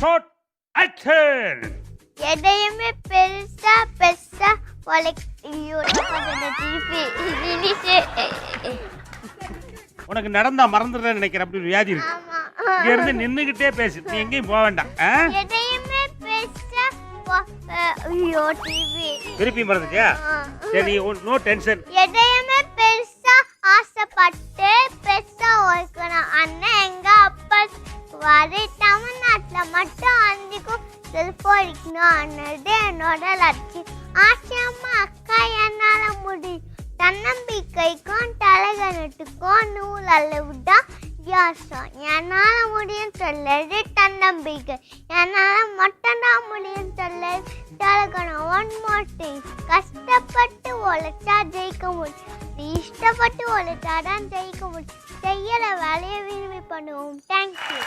Short action எதையுமே பெருசா பெருசா உனக்கு நடந்தா மறந்துடுறேன்னு நினைக்கிறேன் அப்படி ஒரு வியாதி இருக்கு. இங்க இருந்து நின்னுகிட்டே பேசு. நீ எங்கேயும் போக வேண்டாம். திருப்பி மறந்துட்டியா? சரி நோ டென்ஷன் எதையுமே பெருசா ஆசைப்பட்டு பெருசா உழைக்கணும். அண்ணன் எங்க அப்பா வரை தமிழ்நாட்டுல மட்டும் அந்திக்கும் செல்ஃபோன் இருக்கணும் என்னோட லட்சியம். ஆச்சரியமா அக்கா என்னால் முடியும் தன்னம்பிக்கைக்கும் தலகனட்டுக்கும் நூல் அளவுடா வித்தியாசம் என்னால் முடியும் சொல்லது தன்னம்பிக்கை. என்னால் மட்டும்தான் முடியும் சொல்லது தலைகணம். ஒன் மோர் கஷ்டப்பட்டு உழைச்சா ஜெயிக்க முடியும். இஷ்டப்பட்டு இஷ்டப்பட்டு உழைச்சாதான் ஜெயிக்க முடியும். செய்யலை வேலையை விரும்பி பண்ணுவோம். தேங்க்யூ